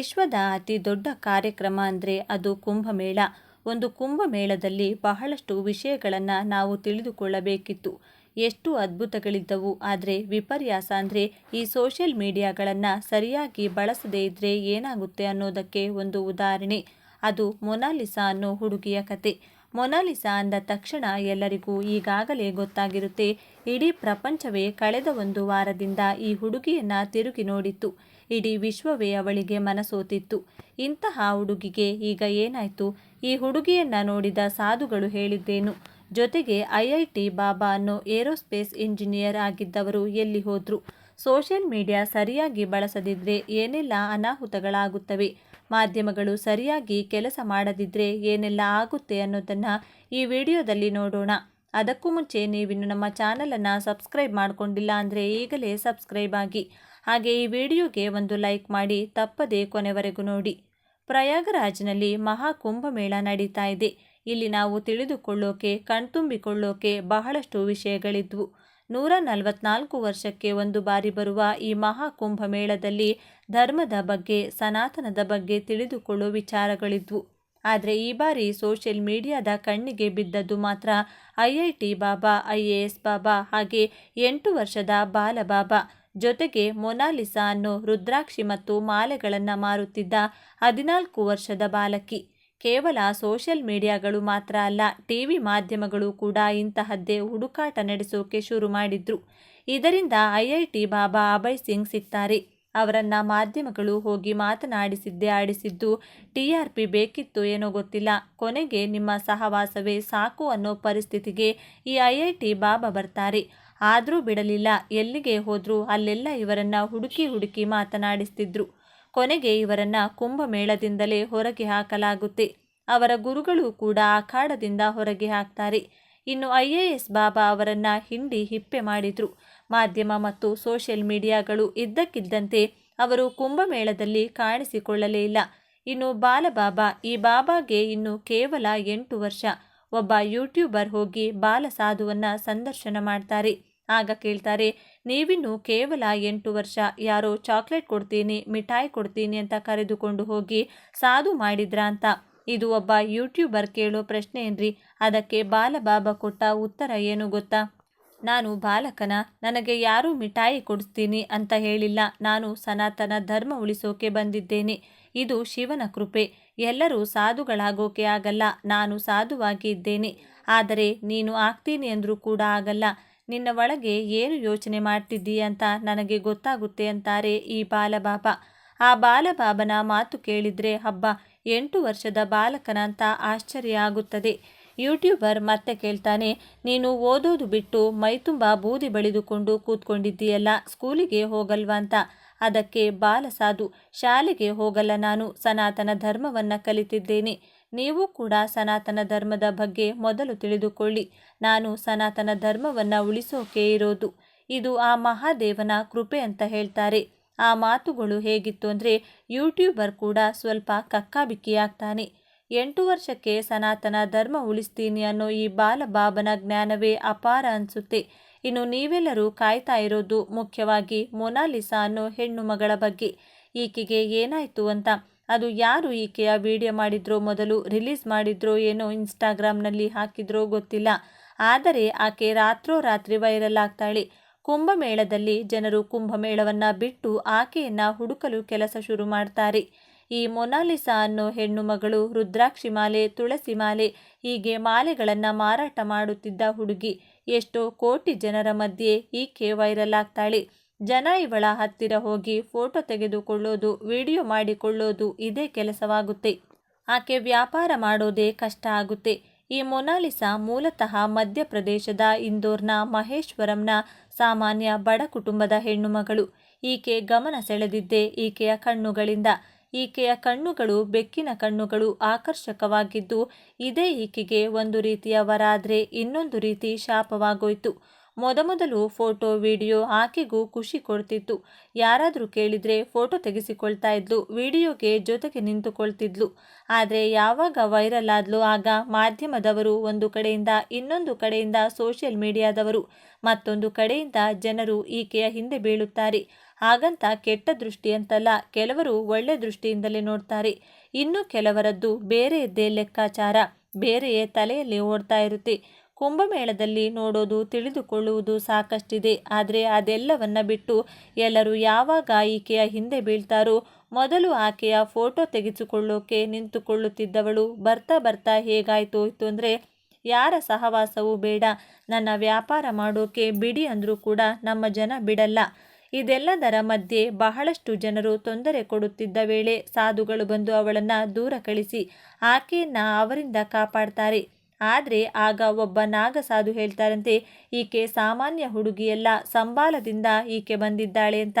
ವಿಶ್ವದ ಅತಿ ದೊಡ್ಡ ಕಾರ್ಯಕ್ರಮ ಅಂದರೆ ಅದು ಕುಂಭಮೇಳ. ಒಂದು ಕುಂಭಮೇಳದಲ್ಲಿ ಬಹಳಷ್ಟು ವಿಷಯಗಳನ್ನು ನಾವು ತಿಳಿದುಕೊಳ್ಳಬೇಕಿತ್ತು. ಎಷ್ಟು ಅದ್ಭುತಗಳಿದ್ದವು ಆದರೆ ವಿಪರ್ಯಾಸ ಅಂದರೆ ಈ ಸೋಷಿಯಲ್ ಮೀಡಿಯಾಗಳನ್ನು ಸರಿಯಾಗಿ ಬಳಸದೇ ಇದ್ದರೆ ಏನಾಗುತ್ತೆ ಅನ್ನೋದಕ್ಕೆ ಒಂದು ಉದಾಹರಣೆ. ಅದು ಮೊನಾಲಿಸಾ ಅನ್ನೋ ಹುಡುಗಿಯ ಕತೆ. ಮೊನಾಲಿಸಾ ಅಂದ ತಕ್ಷಣ ಎಲ್ಲರಿಗೂ ಈಗಾಗಲೇ ಗೊತ್ತಾಗಿರುತ್ತೆ, ಇಡೀ ಪ್ರಪಂಚವೇ ಕಳೆದ ಒಂದು ವಾರದಿಂದ ಈ ಹುಡುಗಿಯನ್ನು ತಿರುಗಿ ನೋಡಿತ್ತು. ಇಡೀ ವಿಶ್ವವೇ ಅವಳಿಗೆ ಮನಸೋತಿತ್ತು. ಇಂತಹ ಹುಡುಗಿಗೆ ಈಗ ಏನಾಯ್ತು? ಈ ಹುಡುಗಿಯನ್ನ ನೋಡಿದ ಸಾಧುಗಳು ಹೇಳಿದ್ದೇನು? ಜೊತೆಗೆ ಐ ಐ ಟಿ ಬಾಬಾ ಅನ್ನೋ ಏರೋಸ್ಪೇಸ್ ಇಂಜಿನಿಯರ್ ಆಗಿದ್ದವರು ಎಲ್ಲಿ ಹೋದ್ರು? ಸೋಷಿಯಲ್ ಮೀಡಿಯಾ ಸರಿಯಾಗಿ ಬಳಸದಿದ್ರೆ ಏನೆಲ್ಲ ಅನಾಹುತಗಳಾಗುತ್ತವೆ? ಮಾಧ್ಯಮಗಳು ಸರಿಯಾಗಿ ಕೆಲಸ ಮಾಡದಿದ್ರೆ ಏನೆಲ್ಲ ಆಗುತ್ತೆ ಅನ್ನೋದನ್ನು ಈ ವಿಡಿಯೋದಲ್ಲಿ ನೋಡೋಣ. ಅದಕ್ಕೂ ಮುಂಚೆ ನೀವಿನ್ನು ನಮ್ಮ ಚಾನಲನ್ನು ಸಬ್ಸ್ಕ್ರೈಬ್ ಮಾಡಿಕೊಂಡಿಲ್ಲ ಅಂದರೆ ಈಗಲೇ ಸಬ್ಸ್ಕ್ರೈಬ್ ಆಗಿ. ಹಾಗೆ ಈ ವಿಡಿಯೋಗೆ ಒಂದು ಲೈಕ್ ಮಾಡಿ ತಪ್ಪದೇ ಕೊನೆವರೆಗೂ ನೋಡಿ. ಪ್ರಯಾಗರಾಜ್ನಲ್ಲಿ ಮಹಾಕುಂಭಮೇಳ ನಡೀತಾ ಇದೆ. ಇಲ್ಲಿ ನಾವು ತಿಳಿದುಕೊಳ್ಳೋಕೆ ಕಣ್ತುಂಬಿಕೊಳ್ಳೋಕೆ ಬಹಳಷ್ಟು ವಿಷಯಗಳಿದ್ವು. ನೂರ ನಲವತ್ನಾಲ್ಕು ವರ್ಷಕ್ಕೆ ಒಂದು ಬಾರಿ ಬರುವ ಈ ಮಹಾಕುಂಭ ಮೇಳದಲ್ಲಿ ಧರ್ಮದ ಬಗ್ಗೆ, ಸನಾತನದ ಬಗ್ಗೆ ತಿಳಿದುಕೊಳ್ಳೋ ವಿಚಾರಗಳಿದ್ವು. ಆದರೆ ಈ ಬಾರಿ ಸೋಷಿಯಲ್ ಮೀಡಿಯಾದ ಕಣ್ಣಿಗೆ ಬಿದ್ದದ್ದು ಮಾತ್ರ I I T Baba, I A S Baba ಹಾಗೆ ಎಂಟು ವರ್ಷದ ಬಾಲಬಾಬಾ. ಜೊತೆಗೆ ಮೊನಾಲಿಸಾ ಅನ್ನೋ ರುದ್ರಾಕ್ಷಿ ಮತ್ತು ಮಾಲೆಗಳನ್ನು ಮಾರುತ್ತಿದ್ದ ಹದಿನಾಲ್ಕು ವರ್ಷದ ಬಾಲಕಿ. ಕೇವಲ ಸೋಷಿಯಲ್ ಮೀಡಿಯಾಗಳು ಮಾತ್ರ ಅಲ್ಲ, ಟಿವಿ ಮಾಧ್ಯಮಗಳು ಕೂಡ ಇಂತಹದ್ದೇ ಹುಡುಕಾಟ ನಡೆಸೋಕೆ ಶುರು ಮಾಡಿದ್ರು. ಇದರಿಂದ I I T Baba Abhay Singh ಸಿಗ್ತಾರೆ ಅವರನ್ನು ಮಾಧ್ಯಮಗಳು ಹೋಗಿ ಮಾತನಾಡಿಸಿದ್ದೇ ಆಡಿಸಿದ್ದು, ಟಿ ಆರ್ ಪಿ ಬೇಕಿತ್ತು ಏನೋ ಗೊತ್ತಿಲ್ಲ. ಕೊನೆಗೆ ನಿಮ್ಮ ಸಹವಾಸವೇ ಸಾಕು ಅನ್ನೋ ಪರಿಸ್ಥಿತಿಗೆ ಈ ಐ ಐ ಟಿ ಬಾಬಾ ಬರ್ತಾರೆ. ಆದರೂ ಬಿಡಲಿಲ್ಲ. ಎಲ್ಲಿಗೆ ಹೋದರೂ? ಅಲ್ಲೆಲ್ಲ ಇವರನ್ನ ಹುಡುಕಿ ಹುಡುಕಿ ಮಾತನಾಡಿಸ್ತಿದ್ರು. ಕೊನೆಗೆ ಇವರನ್ನ ಕುಂಭಮೇಳದಿಂದಲೇ ಹೊರಗೆ ಹಾಕಲಾಗುತ್ತೆ. ಅವರ ಗುರುಗಳು ಕೂಡ ಅಖಾಡದಿಂದ ಹೊರಗೆ ಹಾಕ್ತಾರೆ. ಇನ್ನು ಐ ಎ ಎಸ್ ಬಾಬಾ ಅವರನ್ನು ಹಿಂಡಿ ಹಿಪ್ಪೆ ಮಾಡಿದ್ರು. ಮಾಧ್ಯಮ ಮತ್ತು ಸೋಷಿಯಲ್ ಮೀಡಿಯಾಗಳು ಇದ್ದಕ್ಕಿದ್ದಂತೆ ಅವರು ಕುಂಭಮೇಳದಲ್ಲಿ ಕಾಣಿಸಿಕೊಳ್ಳಲೇ ಇಲ್ಲ. ಇನ್ನು ಬಾಲಬಾಬಾ, ಈ ಬಾಬಾಗೆ ಇನ್ನು ಕೇವಲ ಎಂಟು ವರ್ಷ. ಒಬ್ಬ ಯೂಟ್ಯೂಬರ್ ಹೋಗಿ ಬಾಲ ಸಾಧುವನ್ನ ಸಂದರ್ಶನ ಮಾಡ್ತಾರೆ. ಆಗ ಕೇಳ್ತಾರೆ, ನೀವಿನ್ನು ಕೇವಲ ಎಂಟು ವರ್ಷ, ಯಾರೋ ಚಾಕ್ಲೇಟ್ ಕೊಡ್ತೀನಿ, ಮಿಠಾಯಿ ಕೊಡ್ತೀನಿ ಅಂತ ಕರೆದುಕೊಂಡು ಹೋಗಿ ಸಾಧು ಮಾಡಿದ್ರಾ ಅಂತ? ಇದು ಒಬ್ಬ ಯೂಟ್ಯೂಬರ್ ಕೇಳೋ ಪ್ರಶ್ನೆ ಏನ್ರಿ? ಅದಕ್ಕೆ ಬಾಲಬಾಬಾ ಕೊಟ್ಟ ಉತ್ತರ ಏನು ಗೊತ್ತಾ? ನಾನು ಬಾಲಕನ, ನನಗೆ ಯಾರೂ ಮಿಠಾಯಿ ಕೊಡಿಸ್ತೀನಿ ಅಂತ ಹೇಳಿಲ್ಲ. ನಾನು ಸನಾತನ ಧರ್ಮ ಉಳಿಸೋಕೆ ಬಂದಿದ್ದೇನೆ. ಇದು ಶಿವನ ಕೃಪೆ. ಎಲ್ಲರೂ ಸಾಧುಗಳಾಗೋಕೆ ಆಗಲ್ಲ. ನಾನು ಸಾಧುವಾಗಿ ಇದ್ದೇನೆ. ಆದರೆ ನೀನು ಆಗ್ತೀನಿ ಅಂದರೂ ಕೂಡ ಆಗಲ್ಲ. ನಿನ್ನ ಒಳಗೆ ಏನು ಯೋಚನೆ ಮಾಡ್ತಿದ್ದೀಯ ಅಂತ ನನಗೆ ಗೊತ್ತಾಗುತ್ತೆ ಅಂತಾರೆ ಈ ಬಾಲಬಾಬ. ಆ ಬಾಲಬಾಬನ ಮಾತು ಕೇಳಿದ್ರೆ ಹಬ್ಬ ಎಂಟು ವರ್ಷದ ಬಾಲಕನ ಅಂತ ಆಶ್ಚರ್ಯ ಆಗುತ್ತದೆ. ಯೂಟ್ಯೂಬರ್ ಮತ್ತೆ ಕೇಳ್ತಾನೆ, ನೀನು ಓದೋದು ಬಿಟ್ಟು ಮೈತುಂಬ ಬೂದಿ ಬಳಿದುಕೊಂಡು ಕೂತ್ಕೊಂಡಿದ್ದೀಯಲ್ಲ, ಸ್ಕೂಲಿಗೆ ಹೋಗಲ್ವಾ ಅಂತ. ಅದಕ್ಕೆ ಬಾಲಸಾಧು ಶಾಲೆಗೆ ಹೋಗಲ್ಲ ನಾನು, ಸನಾತನ ಧರ್ಮವನ್ನು ಕಲಿತಿದ್ದೇನೆ. ನೀವು ಕೂಡ ಸನಾತನ ಧರ್ಮದ ಬಗ್ಗೆ ಮೊದಲು ತಿಳಿದುಕೊಳ್ಳಿ. ನಾನು ಸನಾತನ ಧರ್ಮವನ್ನು ಉಳಿಸೋಕೆ ಇರೋದು. ಇದು ಆ ಮಹಾದೇವನ ಕೃಪೆ ಅಂತ ಹೇಳ್ತಾರೆ. ಆ ಮಾತುಗಳು ಹೇಗಿತ್ತು ಅಂದರೆ ಯೂಟ್ಯೂಬರ್ ಕೂಡ ಸ್ವಲ್ಪ ಕಕ್ಕಾಬಿಕ್ಕಿಯಾಗ್ತಾನೆ. ಎಂಟು ವರ್ಷಕ್ಕೆ ಸನಾತನ ಧರ್ಮ ಉಳಿಸ್ತೀನಿ ಅನ್ನೋ ಈ ಬಾಲಬಾಬನ ಜ್ಞಾನವೇ ಅಪಾರ ಅನಿಸುತ್ತೆ. ಇನ್ನು ನೀವೆಲ್ಲರೂ ಕಾಯ್ತಾ ಇರೋದು ಮುಖ್ಯವಾಗಿ ಮೊನಾಲಿಸಾ ಅನ್ನೋ ಹೆಣ್ಣು ಮಗಳ ಬಗ್ಗೆ. ಈಕೆಗೆ ಏನಾಯಿತು ಅಂತ ಅದು ಯಾರು ಈಕೆಯ ವಿಡಿಯೋ ಮಾಡಿದ್ರೋ, ಮೊದಲು ರಿಲೀಸ್ ಮಾಡಿದ್ರೋ, ಏನೋ ಇನ್ಸ್ಟಾಗ್ರಾಮ್ನಲ್ಲಿ ಹಾಕಿದ್ರೋ ಗೊತ್ತಿಲ್ಲ. ಆದರೆ ಆಕೆ ರಾತ್ರೋ ರಾತ್ರಿ ವೈರಲ್ ಆಗ್ತಾಳೆ. ಕುಂಭಮೇಳದಲ್ಲಿ ಜನರು ಕುಂಭಮೇಳವನ್ನು ಬಿಟ್ಟು ಆಕೆಯನ್ನು ಹುಡುಕಲು ಕೆಲಸ ಶುರು ಮಾಡ್ತಾರೆ. ಈ ಮೊನಾಲಿಸಾ ಅನ್ನೋ ಹೆಣ್ಣು ಮಗಳು ರುದ್ರಾಕ್ಷಿ ಮಾಲೆ, ತುಳಸಿ ಮಾಲೆ, ಹೀಗೆ ಮಾಲೆಗಳನ್ನು ಮಾರಾಟ ಮಾಡುತ್ತಿದ್ದ ಹುಡುಗಿ. ಎಷ್ಟೋ ಕೋಟಿ ಜನರ ಮಧ್ಯೆ ಈಕೆ ವೈರಲ್ ಆಗ್ತಾಳೆ. ಜನ ಇವಳ ಹತ್ತಿರ ಹೋಗಿ ಫೋಟೋ ತೆಗೆದುಕೊಳ್ಳೋದು, ವಿಡಿಯೋ ಮಾಡಿಕೊಳ್ಳೋದು ಇದೇ ಕೆಲಸವಾಗುತ್ತೆ. ಆಕೆ ವ್ಯಾಪಾರ ಮಾಡೋದೇ ಕಷ್ಟ ಆಗುತ್ತೆ. ಈ ಮೊನಾಲಿಸಾ ಮೂಲತಃ ಮಧ್ಯಪ್ರದೇಶದ ಇಂದೋರ್ನ ಮಹೇಶ್ವರಂನ ಸಾಮಾನ್ಯ ಬಡ ಕುಟುಂಬದ ಹೆಣ್ಣುಮಗಳು. ಈಕೆ ಗಮನ ಸೆಳೆದಿದ್ದೇ ಈಕೆಯ ಕಣ್ಣುಗಳಿಂದ. ಈಕೆಯ ಕಣ್ಣುಗಳು ಬೆಕ್ಕಿನ ಕಣ್ಣುಗಳು ಆಕರ್ಷಕವಾಗಿದ್ದು, ಇದೇ ಈಕೆಗೆ ಒಂದು ರೀತಿಯ ವರ ಇನ್ನೊಂದು ರೀತಿ ಶಾಪವಾಗೋಯ್ತು. ಮೊದಮೊದಲು ಫೋಟೋ, ವಿಡಿಯೋ ಆಕೆಗೂ ಖುಷಿ ಕೊಡ್ತಿತ್ತು. ಯಾರಾದರೂ ಕೇಳಿದರೆ ಫೋಟೋ ತೆಗೆಸಿಕೊಳ್ತಾ ಇದ್ಲು, ವಿಡಿಯೋಗೆ ಜೊತೆಗೆ ನಿಂತುಕೊಳ್ತಿದ್ಲು. ಆದರೆ ಯಾವಾಗ ವೈರಲ್ ಆದ್ಲು ಆಗ ಮಾಧ್ಯಮದವರು ಒಂದು ಕಡೆಯಿಂದ ಇನ್ನೊಂದು ಕಡೆಯಿಂದ ಸೋಷಿಯಲ್ ಮೀಡಿಯಾದವರು, ಮತ್ತೊಂದು ಕಡೆಯಿಂದ ಜನರು ಈಕೆಯ ಹಿಂದೆ ಬೀಳುತ್ತಾರೆ. ಹಾಗಂತ ಕೆಟ್ಟ ದೃಷ್ಟಿ ಅಂತಲ್ಲ, ಕೆಲವರು ಒಳ್ಳೆ ದೃಷ್ಟಿಯಿಂದಲೇ ನೋಡ್ತಾರೆ. ಇನ್ನು ಕೆಲವರದ್ದು ಬೇರೆಯದ್ದೇ ಲೆಕ್ಕಾಚಾರ, ಬೇರೆಯೇ ತಲೆಯಲ್ಲಿ ಓಡ್ತಾ ಇರುತ್ತೆ. ಕುಂಭಮೇಳದಲ್ಲಿ ನೋಡೋದು, ತಿಳಿದುಕೊಳ್ಳುವುದು ಸಾಕಷ್ಟಿದೆ. ಆದರೆ ಅದೆಲ್ಲವನ್ನ ಬಿಟ್ಟು ಎಲ್ಲರೂ ಯಾವಾಗ ಈಕೆಯ ಹಿಂದೆ ಬೀಳ್ತಾರೋ, ಮೊದಲು ಆಕೆಯ ಫೋಟೋ ತೆಗೆಸಿಕೊಳ್ಳೋಕೆ ನಿಂತುಕೊಳ್ಳುತ್ತಿದ್ದವಳು. ಬರ್ತಾ ಬರ್ತಾ ಹೇಗಾಯಿತು ಹೋಯ್ತು ಅಂದರೆ, ಯಾರ ಸಹವಾಸವೂ ಬೇಡ. ನನ್ನ ವ್ಯಾಪಾರ ಮಾಡೋಕೆ ಬಿಡಿ ಅಂದರೂ ಕೂಡ ನಮ್ಮ ಜನ ಬಿಡಲ್ಲ. ಇದೆಲ್ಲದರ ಮಧ್ಯೆ ಬಹಳಷ್ಟು ಜನರು ತೊಂದರೆ ಕೊಡುತ್ತಿದ್ದ ವೇಳೆ ಸಾಧುಗಳು ಬಂದು ಅವಳನ್ನು ದೂರ ಕಳಿಸಿ, ಆಕೆಯನ್ನು ಅವರಿಂದ ಕಾಪಾಡ್ತಾರೆ. ಆದರೆ ಆಗ ಒಬ್ಬ ನಾಗ ಸಾಧು ಹೇಳ್ತಾರಂತೆ, ಈಕೆ ಸಾಮಾನ್ಯ ಹುಡುಗಿಯಲ್ಲ, ಸಂಬಾಲದಿಂದ ಈಕೆ ಬಂದಿದ್ದಾಳೆ ಅಂತ.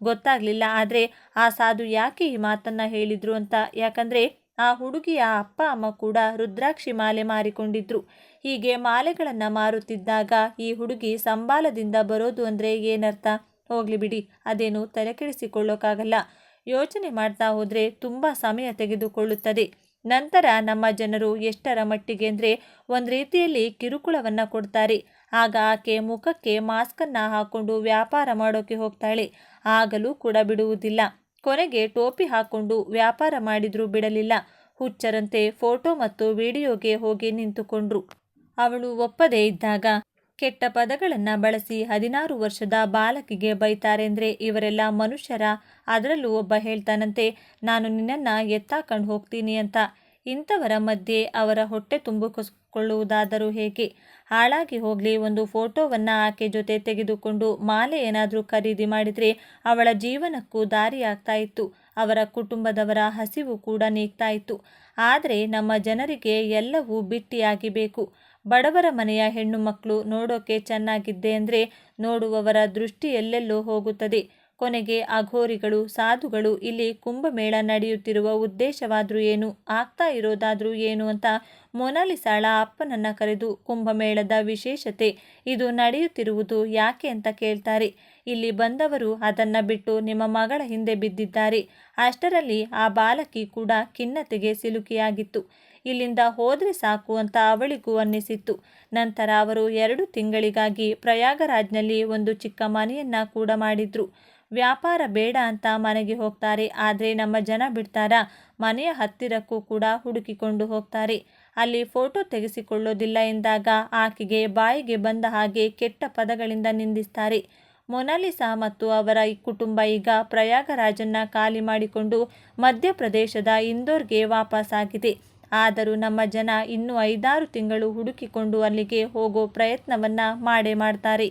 ಗೊತ್ತಾಗಲಿಲ್ಲ, ಆದರೆ ಆ ಸಾಧು ಯಾಕೆ ಈ ಮಾತನ್ನು ಹೇಳಿದ್ರು ಅಂತ. ಯಾಕಂದರೆ ಆ ಹುಡುಗಿಯ ಅಪ್ಪ, ಅಮ್ಮ ಕೂಡ ರುದ್ರಾಕ್ಷಿ ಮಾಲೆ ಮಾರಿಕೊಂಡಿದ್ರು. ಹೀಗೆ ಮಾಲೆಗಳನ್ನು ಮಾರುತ್ತಿದ್ದಾಗ ಈ ಹುಡುಗಿ ಸಂಬಾಲದಿಂದ ಬರೋದು ಅಂದರೆ ಏನರ್ಥ? ಹೋಗ್ಲಿ ಬಿಡಿ, ಅದೇನು ತಲೆಕೆಡಿಸಿಕೊಳ್ಳೋಕ್ಕಾಗಲ್ಲ ಯೋಚನೆ ಮಾಡ್ತಾ ಹೋದರೆ ತುಂಬ ಸಮಯ ತೆಗೆದುಕೊಳ್ಳುತ್ತದೆ. ನಂತರ ನಮ್ಮ ಜನರು ಎಷ್ಟರ ಮಟ್ಟಿಗೆ ಅಂದರೆ ಒಂದು ರೀತಿಯಲ್ಲಿ ಕಿರುಕುಳವನ್ನು ಕೊಡ್ತಾರೆ. ಆಗ ಆಕೆ ಮುಖಕ್ಕೆ ಮಾಸ್ಕನ್ನು ಹಾಕ್ಕೊಂಡು ವ್ಯಾಪಾರ ಮಾಡೋಕೆ ಹೋಗ್ತಾಳೆ. ಆಗಲೂ ಕೂಡ ಬಿಡುವುದಿಲ್ಲ. ಕೊನೆಗೆ ಟೋಪಿ ಹಾಕ್ಕೊಂಡು ವ್ಯಾಪಾರ ಮಾಡಿದರೂ ಬಿಡಲಿಲ್ಲ. ಹುಚ್ಚರಂತೆ ಫೋಟೋ ಮತ್ತು ವಿಡಿಯೋಗೆ ಹೋಗಿ ನಿಂತುಕೊಂಡ್ರು. ಅವಳು ಒಪ್ಪದೇ ಇದ್ದಾಗ ಕೆಟ್ಟ ಪದಗಳನ್ನು ಬಳಸಿ ಹದಿನಾರು ವರ್ಷದ ಬಾಲಕಿಗೆ ಬೈತಾರೆಂದ್ರೆ ಇವರೆಲ್ಲ ಮನುಷ್ಯರ. ಅದರಲ್ಲೂ ಒಬ್ಬ ಹೇಳ್ತಾನಂತೆ, ನಾನು ನಿನ್ನನ್ನು ಎತ್ತಾಕೊಂಡು ಹೋಗ್ತೀನಿ ಅಂತ. ಇಂಥವರ ಮಧ್ಯೆ ಅವರ ಹೊಟ್ಟೆ ತುಂಬಿಕೊಳ್ಳುವುದಾದರೂ ಹೇಗೆ? ಹಾಳಾಗಿ ಹೋಗಲಿ, ಒಂದು ಫೋಟೋವನ್ನು ಆಕೆ ಜೊತೆ ತೆಗೆದುಕೊಂಡು ಮಾಲೆ ಏನಾದರೂ ಖರೀದಿ ಮಾಡಿದರೆ ಅವಳ ಜೀವನಕ್ಕೂ ದಾರಿಯಾಗ್ತಾ ಇತ್ತು. ಅವರ ಕುಟುಂಬದವರ ಹಸಿವು ಕೂಡ ನೀಗ್ತಾ ಇತ್ತು. ಆದರೆ ನಮ್ಮ ಜನರಿಗೆ ಎಲ್ಲವೂ ಬಿಟ್ಟಿಯಾಗಿ ಬೇಕು ಬಡವರ ಮನೆಯ ಹೆಣ್ಣು ಮಕ್ಕಳು ನೋಡೋಕೆ ಚೆನ್ನಾಗಿದ್ದೆ ಅಂದರೆ ನೋಡುವವರ ದೃಷ್ಟಿ ಎಲ್ಲೆಲ್ಲೋ ಹೋಗುತ್ತದೆ. ಕೊನೆಗೆ ಅಘೋರಿಗಳು, ಸಾಧುಗಳು ಇಲ್ಲಿ ಕುಂಭಮೇಳ ನಡೆಯುತ್ತಿರುವ ಉದ್ದೇಶವಾದರೂ ಏನು, ಆಗ್ತಾ ಇರೋದಾದರೂ ಏನು ಅಂತ ಮೊನಾಲಿಸಾಳ ಅಪ್ಪನನ್ನು ಕರೆದು ಕುಂಭಮೇಳದ ವಿಶೇಷತೆ ಇದು ನಡೆಯುತ್ತಿರುವುದು ಯಾಕೆ ಅಂತ ಕೇಳ್ತಾರೆ. ಇಲ್ಲಿ ಬಂದವರು ಅದನ್ನು ಬಿಟ್ಟು ನಿಮ್ಮ ಮಗಳ ಹಿಂದೆ ಬಿದ್ದಿದ್ದಾರೆ. ಅಷ್ಟರಲ್ಲಿ ಆ ಬಾಲಕಿ ಕೂಡ ಖಿನ್ನತೆಗೆ ಸಿಲುಕಿಯಾಗಿತ್ತು. ಇಲ್ಲಿಂದ ಹೋದರೆ ಸಾಕು ಅಂತ ಅವಳಿಗೂ ಅನ್ನಿಸಿತ್ತು. ನಂತರ ಅವರು ಎರಡು ತಿಂಗಳಿಗಾಗಿ ಪ್ರಯಾಗರಾಜ್ನಲ್ಲಿ ಒಂದು ಚಿಕ್ಕ ಮನೆಯನ್ನ ಕೂಡ ಮಾಡಿದ್ರು. ವ್ಯಾಪಾರ ಬೇಡ ಅಂತ ಮನೆಗೆ ಹೋಗ್ತಾರೆ, ಆದರೆ ನಮ್ಮ ಜನ ಬಿಡ್ತಾರ? ಮನೆಯ ಹತ್ತಿರಕ್ಕೂ ಕೂಡ ಹುಡುಕಿಕೊಂಡು ಹೋಗ್ತಾರೆ. ಅಲ್ಲಿ ಫೋಟೋ ತೆಗೆಸಿಕೊಳ್ಳೋದಿಲ್ಲ ಎಂದಾಗ ಆಕೆಗೆ ಬಾಯಿಗೆ ಬಂದ ಹಾಗೆ ಕೆಟ್ಟ ಪದಗಳಿಂದ ನಿಂದಿಸ್ತಾರೆ. ಮೊನಾಲಿಸಾ ಮತ್ತು ಅವರ ಕುಟುಂಬ ಈಗ ಪ್ರಯಾಗರಾಜನ್ನ ಖಾಲಿ ಮಾಡಿಕೊಂಡು ಮಧ್ಯಪ್ರದೇಶದ ಇಂದೋರ್ಗೆ ವಾಪಸ್ಸಾಗಿದೆ ಆದರೂ ನಮ್ಮ ಜನ ಇನ್ನೂ ಐದಾರು ತಿಂಗಳು ಹುಡುಕಿಕೊಂಡು ಅಲ್ಲಿಗೆ ಹೋಗೋ ಪ್ರಯತ್ನವನ್ನ ಮಾಡೇ ಮಾಡ್ತಾರೆ.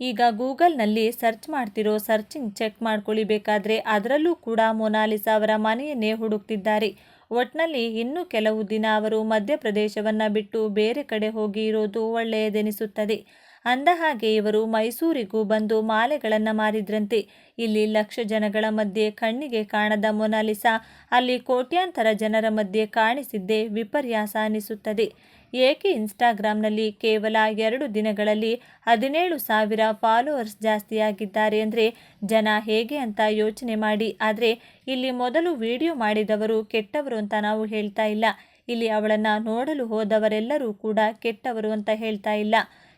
ಈಗ ಗೂಗಲ್ನಲ್ಲಿ ಸರ್ಚ್ ಮಾಡ್ತಿರೋ ಸರ್ಚಿಂಗ್ ಚೆಕ್ ಮಾಡ್ಕೊಳ್ಳಿ ಬೇಕಾದರೆ ಅದರಲ್ಲೂ ಕೂಡ ಮೊನಾಲಿಸಾ ಅವರ ಮನೆಯನ್ನೇ ಹುಡುಕ್ತಿದ್ದಾರೆ. ಒಟ್ನಲ್ಲಿ ಇನ್ನೂ ಕೆಲವು ದಿನ ಅವರು ಮಧ್ಯಪ್ರದೇಶವನ್ನು ಬಿಟ್ಟು ಬೇರೆ ಕಡೆ ಹೋಗಿ ಇರೋದು ಒಳ್ಳೆಯದೆನಿಸುತ್ತದೆ. ಅಂದ ಹಾಗೆ ಇವರು ಮೈಸೂರಿಗೂ ಬಂದು ಮಾಲೆಗಳನ್ನು ಮಾರಿದ್ರಂತೆ. ಇಲ್ಲಿ ಲಕ್ಷ ಜನಗಳ ಮಧ್ಯೆ ಕಣ್ಣಿಗೆ ಕಾಣದ ಮೊನಾಲಿಸಾ, ಅಲ್ಲಿ ಕೋಟ್ಯಾಂತರ ಜನರ ಮಧ್ಯೆ ಕಾಣಿಸಿದ್ದೇ ವಿಪರ್ಯಾಸ ಅನಿಸುತ್ತದೆ. ಏಕೆ ಇನ್ಸ್ಟಾಗ್ರಾಮ್ನಲ್ಲಿ ಕೇವಲ ಎರಡು ದಿನಗಳಲ್ಲಿ ಹದಿನೇಳು ಸಾವಿರ ಫಾಲೋವರ್ಸ್ ಜಾಸ್ತಿಯಾಗಿದ್ದಾರೆ ಅಂದರೆ ಜನ ಹೇಗೆ ಅಂತ ಯೋಚನೆ ಮಾಡಿ. ಆದರೆ ಇಲ್ಲಿ ಮೊದಲು ವಿಡಿಯೋ ಮಾಡಿದವರು ಕೆಟ್ಟವರು ಅಂತ ನಾವು ಹೇಳ್ತಾ ಇಲ್ಲ. ಇಲ್ಲಿ ಅವಳನ್ನು ನೋಡಲು ಹೋದವರೆಲ್ಲರೂ ಕೂಡ ಕೆಟ್ಟವರು ಅಂತ ಹೇಳ್ತಾ ಇಲ್ಲ.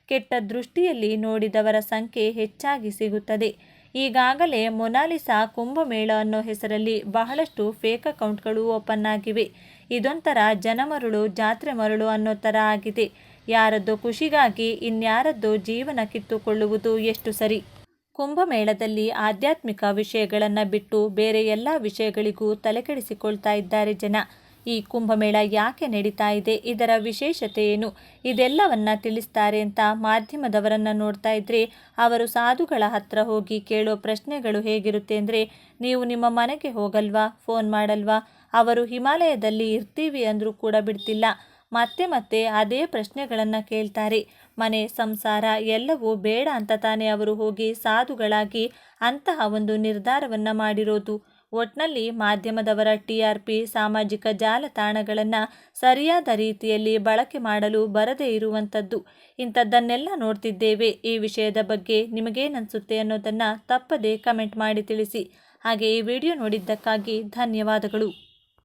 ಕೆಟ್ಟ ದೃಷ್ಟಿಯಲ್ಲಿ ನೋಡಿದವರ ಸಂಖ್ಯೆ ಹೆಚ್ಚಾಗಿ ಸಿಗುತ್ತದೆ. ಈಗಾಗಲೇ ಮೊನಾಲಿಸಾ ಕುಂಭಮೇಳ ಅನ್ನೋ ಹೆಸರಲ್ಲಿ ಬಹಳಷ್ಟು ಫೇಕ್ ಅಕೌಂಟ್ಗಳು ಓಪನ್ ಆಗಿವೆ. ಇದೊಂಥರ ಜನಮರುಳು, ಜಾತ್ರೆ ಮರುಳು ಅನ್ನೋ ಥರ ಆಗಿದೆ. ಯಾರದ್ದು ಖುಷಿಗಾಗಿ ಇನ್ಯಾರದ್ದು ಜೀವನ ಕಿತ್ತುಕೊಳ್ಳುವುದು ಎಷ್ಟು ಸರಿ. ಕುಂಭಮೇಳದಲ್ಲಿ ಆಧ್ಯಾತ್ಮಿಕ ವಿಷಯಗಳನ್ನು ಬಿಟ್ಟು ಬೇರೆ ಎಲ್ಲ ವಿಷಯಗಳಿಗೂ ತಲೆಕೆಡಿಸಿಕೊಳ್ತಾ ಇದ್ದಾರೆ ಜನ. ಈ ಕುಂಭಮೇಳ ಯಾಕೆ ನಡೀತಾ ಇದೆ? ಇದರ ವಿಶೇಷತೆ ಏನು? ಇದೆಲ್ಲವನ್ನ ತಿಳಿಸ್ತಾರೆ ಅಂತ ಮಾಧ್ಯಮದವರನ್ನ ನೋಡ್ತಾ ಇದ್ರೆ ಅವರು ಸಾಧುಗಳ ಹತ್ರ ಹೋಗಿ ಕೇಳೋ ಪ್ರಶ್ನೆಗಳು ಹೇಗಿರುತ್ತೆ ಅಂದರೆ, ನೀವು ನಿಮ್ಮ ಮನೆಗೆ ಹೋಗಲ್ವಾ? ಫೋನ್ ಮಾಡಲ್ವಾ? ಅವರು ಹಿಮಾಲಯದಲ್ಲಿ ಇರ್ತೀವಿ ಅಂದರೂ ಕೂಡ ಬಿಡ್ತಿಲ್ಲ. ಮತ್ತೆ ಮತ್ತೆ ಅದೇ ಪ್ರಶ್ನೆಗಳನ್ನು ಕೇಳ್ತಾರೆ. ಮನೆ, ಸಂಸಾರ ಎಲ್ಲವೂ ಬೇಡ ಅಂತ ತಾನೇ ಅವರು ಹೋಗಿ ಸಾಧುಗಳಾಗಿ ಅಂತಹ ಒಂದು ನಿರ್ಧಾರವನ್ನು ಮಾಡಿರೋದು. ಒಟ್ನಲ್ಲಿ ಮಾಧ್ಯಮದವರ ಟಿಆರ್ಪಿ ಸಾಮಾಜಿಕ ಜಾಲತಾಣಗಳನ್ನು ಸರಿಯಾದ ರೀತಿಯಲ್ಲಿ ಬಳಕೆ ಮಾಡಲು ಬರದೇ ಇರುವಂಥದ್ದು. ಇಂಥದ್ದನ್ನೆಲ್ಲ ನೋಡ್ತಿದ್ದೇವೆ. ಈ ವಿಷಯದ ಬಗ್ಗೆ ನಿಮಗೇನನ್ಸುತ್ತೆ ಅನ್ನೋದನ್ನು ತಪ್ಪದೇ ಕಮೆಂಟ್ ಮಾಡಿ ತಿಳಿಸಿ. ಹಾಗೆ ಈ ವಿಡಿಯೋ ನೋಡಿದ್ದಕ್ಕಾಗಿ ಧನ್ಯವಾದಗಳು.